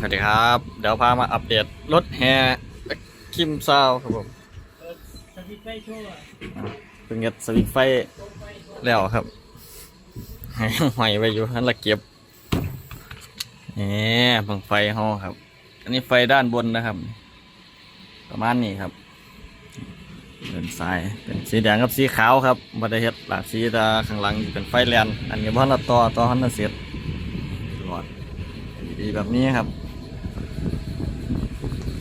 สวัสดีครับ เดี๋ยวพามาอัปเดตรถแฮคิมซาวครับผมสวิตไฟโชว์อะเพิ่งเก็บสวิตช์ไฟแล้วครับให้หอยไว้อยู่นั่นละเก็บแหมบังไฟห้อครับ อันนี้ไฟด้านบนนะครับ ประมาณนี้ครับเดินสายเป็นสีแดงกับสีขาวครับบัไดเฮ็ดหลากสีตาข้างหลังเป็นไฟแลนอันนี้บ้านละต่อต่อหันละเสร็จหลอดดีแบบนี้ครับ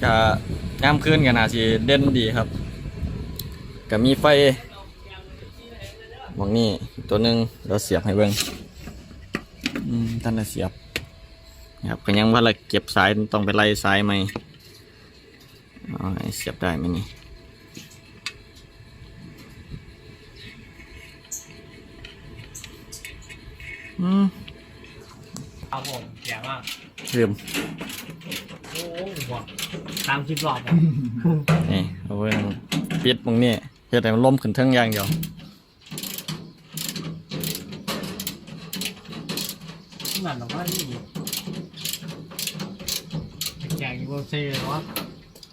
ก็ยามคืนกันอาสีเด่นดีครับก็มีไฟมองนี่ตัวหนึ่งเราเสียบให้เบิ่งอืมท่านได้เสียบนะครับก็ยังว่าเราเก็บสายต้องไปไล่สายใหม่เอาให้เสียบได้ไหมนี่อืมครับผมเสียงมากลืมโอ้โห บอกตามคลิปรอบอะนี่เอาเบิ่งปิดหมองนี่เฮ็ดให้มันล่มขึ้นเทิงอย่างเดียวนั่นหรอกว่านี่แกงโบเซ่วะ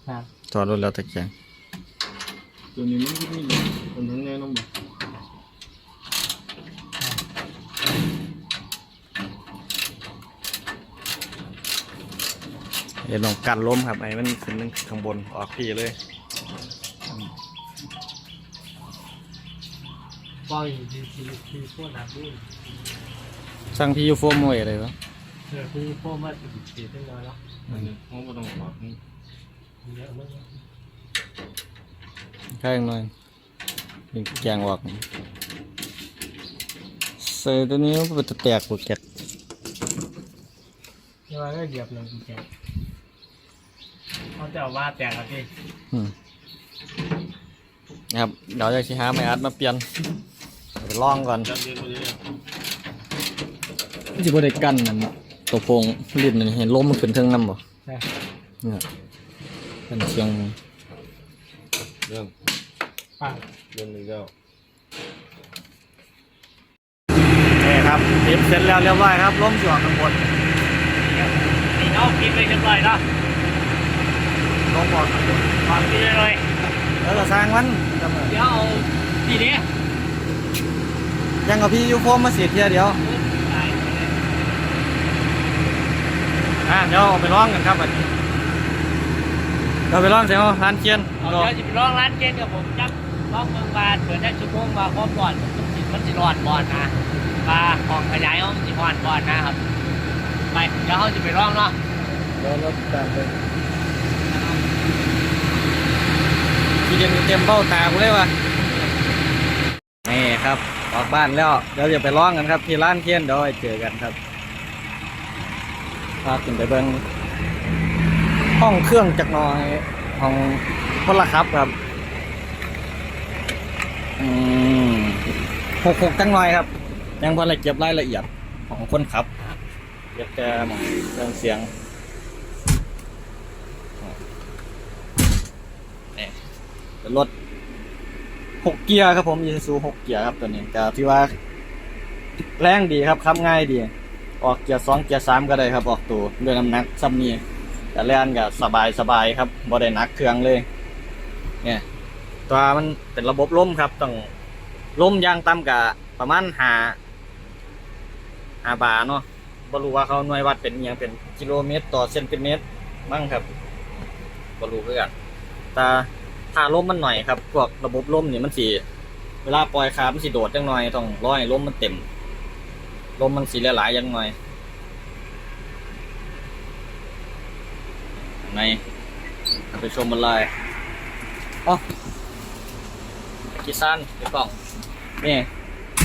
ครับถอดรถแล้วตะแกรงตัวนี้มันก็มีคนทั้งแน่นอนบอก เดี๋ยวลองกันล้มครับไอ้มันขึ้นข้างบนออกพี่เลยปล่อยดีทีทีโคตรหนักด้วยสั่งพี่ยูโฟมไว้เลยวะเออคือพวกมันติดติดตั้งน้อยแล้วอันนี้เขาก็ต้องขอดนี่เยอะมากแค่หน่อยเป็นแกงออกใส่ตัวนี้มันเป็นตะแตกปวดแกะเดี๋ยวก็เหยียบเลยกูแก เขาจะว่าแตกแล้วพี่อืมนะครับเดี๋ยวจะชี้หาไม่อัดมาเปลี่ยนไปลองก่อนจับเรียนไปเลยที่บ่ได้กันนั่นตัวโพงลิ้นนี่เห็นลมมันขึ้นเทิงน้ำบ่ใช่เนี่ยเป็นเชียงเรื่องปังเรื่องหนึ่งเดียวนี่ครับติดเสร็จแล้วเรียบร้อยครับล้มจ่อข้างบนนี่เอาคิดไปเรียบร้อยแล้ว ล้มออกข้างบนฟังพี่เลยแล้วก็สร้างมันจำเลยเดี๋ยวเอาพี่นี้ยังเอาพี่ยูโฟมมาเสียเทียเดียวอะเดี๋ยวเอาไปร้องกันครับอันนี้เราไปร้องเสียงเอาร้านเคียนเอาเดี๋ยวจะไปร้องร้านเกณฑ์กับผมจับร้องเมืองบานเปิดได้ชั่วโมงมาพร้อมก่อนมันสิมันสิรอดบอลนะมาของขยายห้องสิรอดบอลนะครับไปเดี๋ยวเขาจะไปร้องเนาะเดี๋ยวรถตามไป เย็นเต็มเบ้าตากูเลยวะนี่ครับ ออกบ้านแล้ว เดี๋ยวจะไปร้องกันครับ ที่ร้านเคียนเดี๋ยวเจอกันครับพาขึ้นไปเบิ้งห้องเครื่องจักหน่อยห้องคนละครับครับอืมหกหกจังหน่อยครับ ยังพอละเก็บรายละเอียดของคนขับเก็บแต่หมเครื่องเสียงนี่เป็น รถหกเกียร์ครับผมยีซูหกเกียร์ครับตัวนี้แต่ที่ว่าแรงดีครับขับง่ายดี ออกเกียร์สองเกียร์สามก็ได้ครับ ออกตัวด้วยน้ำหนักซ้ำนี้แต่แล่นก็สบายสบายครับบ่ได้นักเครื่องเลย เนี่ย ตัวมันเป็นระบบลมครับต้องลมยางต่ำกับประมาณหาหาบาเนาะบ่รู้ว่าเขาหน่วยวัดเป็นอหยังเป็นกิโลเมตร ต่อเซนติเมตรมั้งครับบ่รู้คือกันแต่ ถ้าลมมันหน่อยครับพวกระบบลมนี่มันสิเวลาปล่อยคามันสิโดดจังหน่อยต้องร้อให้มมันเต็มลมมันสีหลายๆยังหน่อยในไปชมมันเลยอ๋อกีซันเดี๋ยวกล่องนี่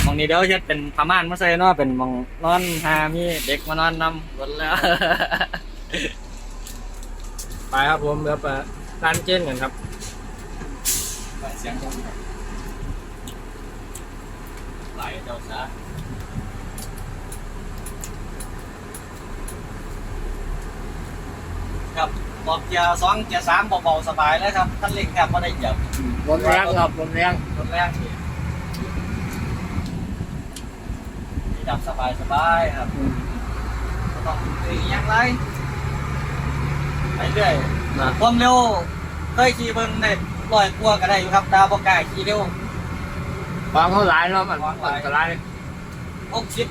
มองนี้เดี๋ยวเฮ็ดเป็นผ้าม่านมาใส่เนาะเป็นมองนอนหามีเด็กมานอนนำหมดแล้ว ไปครับผมเดี๋ยวไปร้านเจนกันครับ เสียงดังครับไหลเจ้าซะครับบอกเกียร์สองเกียร์สามเบาๆสบายเลยครับท่านเล็งแทบไม่ได้เหยียบลมแรงครับลมแรงรถแรกนี่ดับสบายสบายๆครับไม่ต้องตีอย่างไรไปเรื่อยความเร็วเคยขี่เบิ่งได้ ร้อยกว่าก็ได้อยู่ครับดาวบ่กล้าขี่เร็วความเขาหลายเนาะมันความหลายมันหลายหกสิบ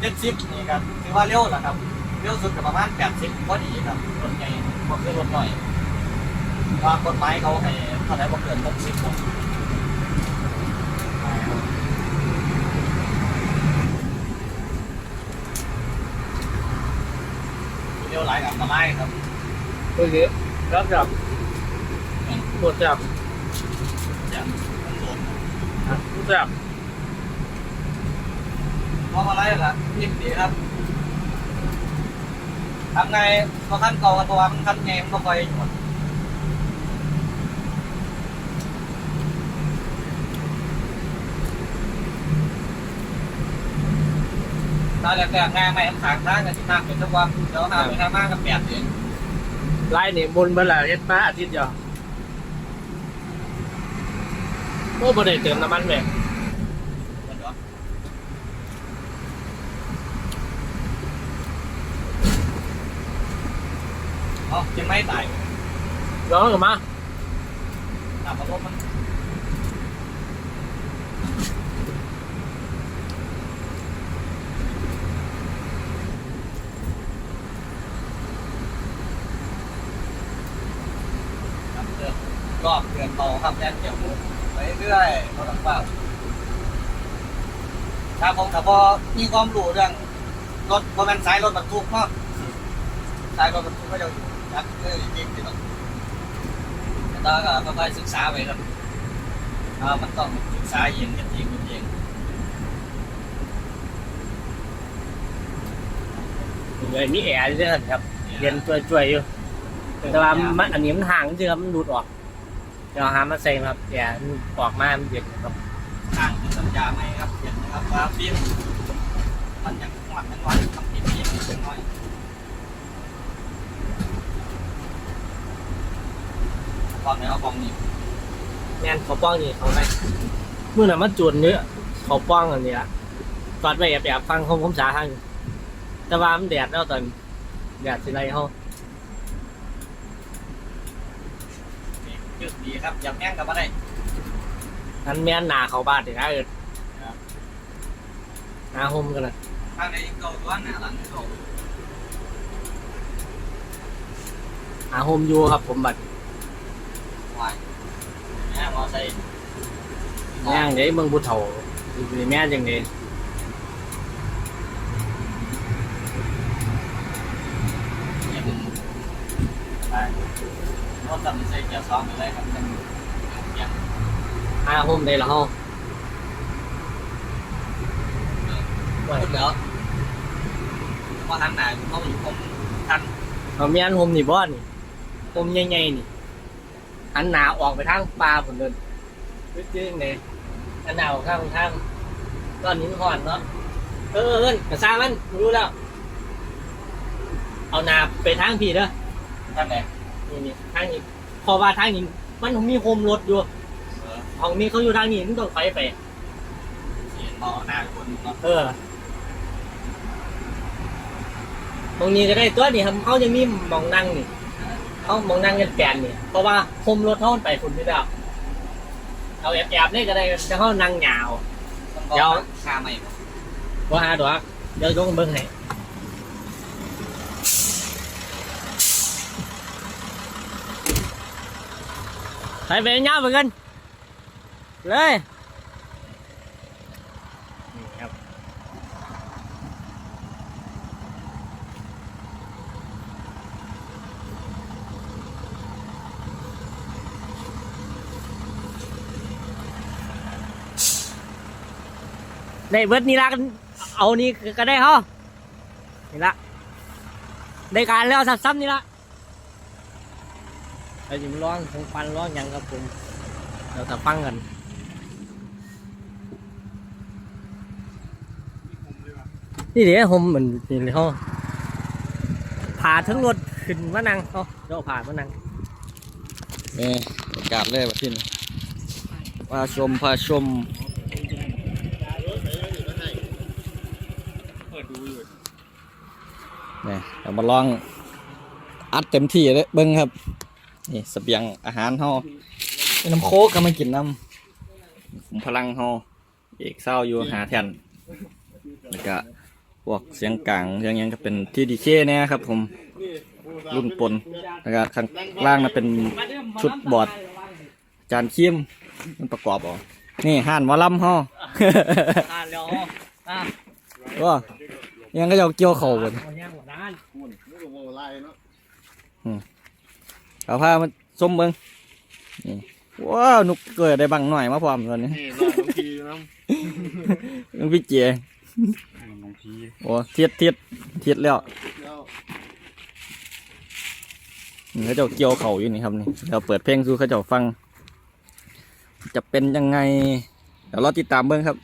เจ็ดสิบนี่ครับถือว่าเร็วนะครับ เร็วสุดก็ประมาณแปดสิบพอดีครับรถใหญ่บ่คือรถหน่อยว่ากฎหมายเขาให้เท่าไหร่บ่เกินหกสิบคนเร็วหลายกับอันตรายครับ โอเครับจับ หมดจับอย่างมันโดนรู้จับเพราะอะไรล่ะยิ่งดีครับทำไงเพราะขั้นเก่ากับตัวมันขั้นไงมันก็ค่อยหมดตอนแรกๆงานไม่ทำทางทางกันที่ทางเป็นทุกวันเดี๋ยวทางไปทางมากกับแปดเดือนไล่เนี่ยบนเบลาเฮ็ดมาอาทิตย์เดียว โอ้บ่ได้เติมน้ำมันแม่มันเนาะเอายังไม่ตายร้องกันมาตามระบบมันครับเดินรอบเดือนต่อครับแดนเกี่ยว ไปเรื่อยๆเขาต้องว่าถ้าผมถ้าพอมีความรู้เรื่องรถพอมันสายรถบรรทุกเนาะสายรถบรรทุกก็จะยักเอ้ยจริงๆเนาะแต่ตาก็ค่อยๆศึกษาไปครับอ่ามันต้องศึกษาเองกันเองกันเองเลยมีแอร์ด้วยครับเย็นช่วยๆอยู่ แต่ว่ามันอันนี้มันห่างจริงครับมันดูดออก เดี๋ยวหามาใส่ครับแอร์มันออกมามันเย็นครับทางสัญญาไหมครับเห็นนะครับว่าฟิล์มมันยังหวัดยังหวัดทำผิดเพียงนิดหน่อยฟังไหนเอาฟังนี่แม่นเขาป้องนี่เขาไปเมื่อน่ะมันจุดเนื้อเขาป้องอันนี้ละตอดไปแอบแอบฟังเขาผมสาทางแต่ว่ามันแดดแล้วตอนแดดสิไรเขา ยืดดีครับอย่าแม่งกับอะไรอันแม่นหนาเขาบ้านเดี๋ยวนะเอิดหนาห่มกันนะทางไหนเก่าตัวหน้าหลังเก่าหนาห่มอยู่ครับผมบัดวายแม่มอไซค์แม่งเดี๋ยวเมืองบุเฒ่าอยู่ในแม่นจังเลยเนี่ยมึงไป รถตัดใส่เกียร์สองไปเลยครับเป็นเกียร์หนาห่มได้แล้วเขาพูดแล้วว่าทางไหนเขาอยู่คงทันเอาแม่นห่มนี่บ่นี่ห่มใหญ่ๆนี่อันหนาออกไปทางปลาผลเดินจริงๆเลยอันหนาออกข้างทางตอนนี้มันห่อนเนาะเออเอิ้นกระซ่ามันรู้แล้ว เอาหนาไปทางพี่เด้อทางไหน นี่นี่ทางนี้เพอว่าทางนี้มันมีโฮมรถอยู่เออของนี้เขาอยู่ทางนี้มันต้องไปไปเสียต่อหน้าคนเนาะเออ ตรงนี้ก็ได้ตัวนี่ครับเขายังมีหมองนั่งนี่เขาหมองนั่งกันแปลนนี่เพราะว่าโฮมรถเขามันไปฝุ่นไม่ได้เอาแอบๆนี่ก็ได้จะเขานั่งยาวเดี๋ยวคาใหม่บ่ว่าหาตัวเดี๋ยวยกเบิ้งให้ ไปไปเงาเหมือนกันเลยนี่ครับ ได้เบิดนี่ละกันเอานี่ก็ได้เหรอนี่ละได้การแล้วซ้ำๆนี่ละเรา จะมร้องของฟันร้องยังครับผมเราจะฟังกันนี่เดี๋ยวผมเหมือนนี่เลยเขาผ่าทั้งรถขึ้นมานังเขาเดี๋ยวผ่ามานังนี่ประกาศเลยว่าที่นี่พาชมพาชมเนี่เรามาลองอัดเต็มที่เลยเบิ้งครับ นี่เสบียงอาหารเฮาเป็นน้ำโค้กก็ไม่กินน้ำขุมพลังเฮาเอกเศร้าอยู่หาแทนแล้วก็พวกเสียงกลางเสียงหยังก็เป็นที่ดีเคเนี่ยครับ ผมรุ่นปนแล้วก็ข้างล่างน่ะเป็นชุดบอร์ดจานคิมมันประกอบเออกนี่ห่านหมอลำเฮาอ่าแล้วอะว่ายังก็จะเอาเกี่ยวเข่าบน เนาะเอาผ้ามันส้มเบิงนี่ว้าวนุกเกิดได้บังหน่อยมาพร้อมตอนนี้นี่น้องทีน้นึกพี่เจำน้องทีโอ้เทียดเทียดเทียดแล้วแล้วนี่เขาเจ้าเกี่ยวเข่าอยู่นี่ครับนี่เราเปิดเพลงสู่เขาเจ้าฟัง จะเป็นยังไงเดี๋ยวรอติดตามเบิ้งครับ